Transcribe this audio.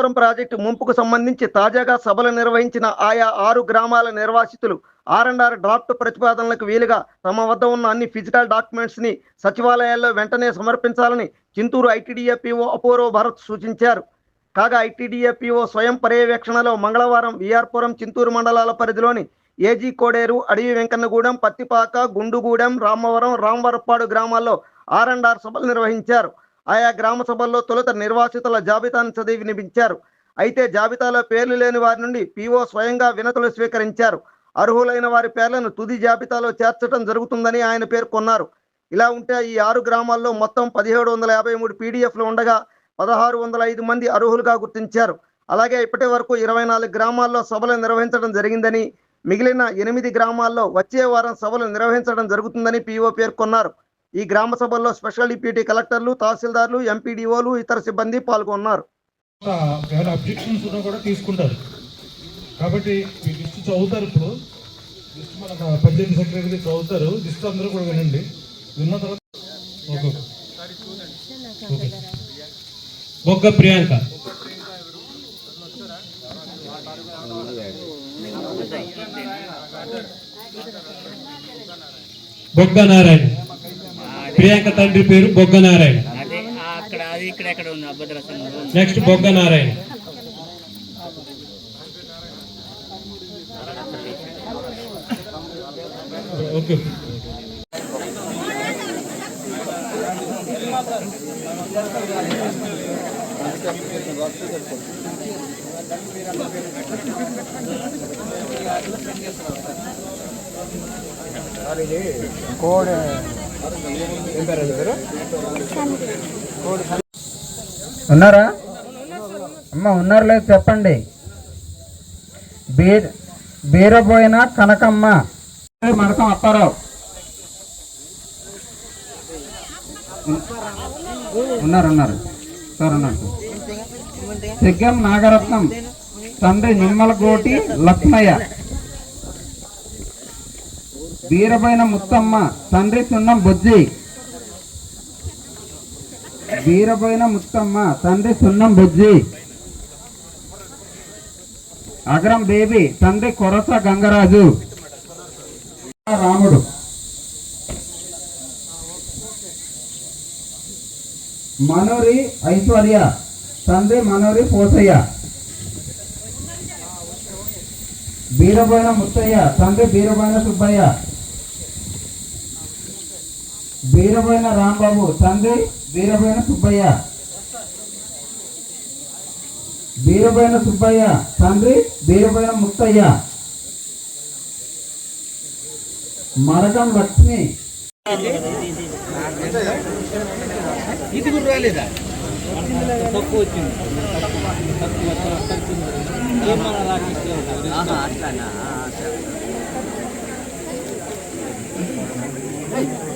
Polavaram project ముంపుకు సంబంధించి తాజాగా సభలు నిర్వహించిన ఆయా ఆరు గ్రామాల నిర్వాసితులు ఆర్ అండ్ ఆర్ డ్రాఫ్ట్ ప్రతిపాదనలకు వీలుగా తమ వద్ద ఉన్న అన్ని ఫిజికల్ డాక్యుమెంట్స్ని సచివాలయాల్లో వెంటనే సమర్పించాలని చింతూరు ఐటీడీఏ పిఓ అపూర్వ భరత్ సూచించారు. కాగా ఐటీడీఏ పిఓ స్వయం పర్యవేక్షణలో మంగళవారం విఆర్పురం చింతూరు మండలాల పరిధిలోని ఏజీ కోడేరు అడవి వెంకన్నగూడెం పత్తిపాక గుండుగూడెం రామవరం రామవరపాడు గ్రామాల్లో ఆర్ అండ్ ఆర్ సభలు నిర్వహించారు. ఆయా గ్రామ సభల్లో తొలుత నిర్వాసితుల జాబితాను చదివి వినిపించారు. అయితే జాబితాలో పేర్లు లేని వారి నుండి పీఓ స్వయంగా వినతులు స్వీకరించారు. అర్హులైన వారి పేర్లను తుది జాబితాలో చేర్చడం జరుగుతుందని ఆయన పేర్కొన్నారు. ఇలా ఉంటే ఈ ఆరు గ్రామాల్లో మొత్తం పదిహేడు వందల యాభై మూడు పీడిఎఫ్లు ఉండగా పదహారు వందల ఐదు మంది అర్హులుగా గుర్తించారు. అలాగే ఇప్పటి వరకు ఇరవై నాలుగు గ్రామాల్లో సభలు నిర్వహించడం జరిగిందని మిగిలిన ఎనిమిది గ్రామాల్లో వచ్చే వారం సభలు నిర్వహించడం జరుగుతుందని పీఓ పేర్కొన్నారు. ఈ గ్రామ సభల్లో స్పెషల్ డిప్యూటీ కలెక్టర్లు తహసీల్దార్లు ఎంపీడీఓలు ఇతర సిబ్బంది పాల్గొన్నారు. అబ్జెక్షన్స్ ఉన్నా కూడా తీసుకుంటారు. కాబట్టి ఈ లిస్ట్ చదువుతారు ఇప్పుడు. లిస్ట్ మన పంచాయతీ సెక్రటరీ చదువుతారు. లిస్ట్ అందరూ కూడా వినండి. విన్న తర్వాత ఓకే. ఓకే. బొగ్గ ప్రియాంక. బొగ్గ నారాయణ. ప్రియాంక తండ్రి పేరు బొగ్గ నారాయణ అదే ఆ అక్కడ అది ఇక్కడ ఎక్కడ ఉన్నారా? అమ్మ ఉన్నారు లేదు చెప్పండి. బీర బీరబోయిన కనకమ్మ. మడకం అప్పారావు? ఉన్నారు ఉన్నారు. సార్ ఉన్నారు సిగ్గం నాగరత్నం తండ్రి నిమ్మలకోటి లక్ష్మయ్య. బీరబోయిన ముత్తమ్మ తండ్రి సున్నం బుజ్జి. వీరబోయిన ముత్తమ్మ తండ్రి సున్నం బుజ్జి. అగ్రం బేబీ తండ్రి కొరస గంగరాజు. రాముడు. మనోరి ఐశ్వర్య తండ్రి మనోరి పోసయ్య బీరబోయిన ముత్తయ్య తండ్రి బీరబోయిన సుబ్బయ్య. బీరబోయిన రాంబాబు తండ్రి బీరబోయిన సుబ్బయ్య. బీరబోయిన సుబ్బయ్య తండ్రి బీరబోయిన ముత్తయ్య. మరకం లక్ష్మి. ఇది కూడా రాలేదా? తక్కువ వచ్చింది. అట్లానా?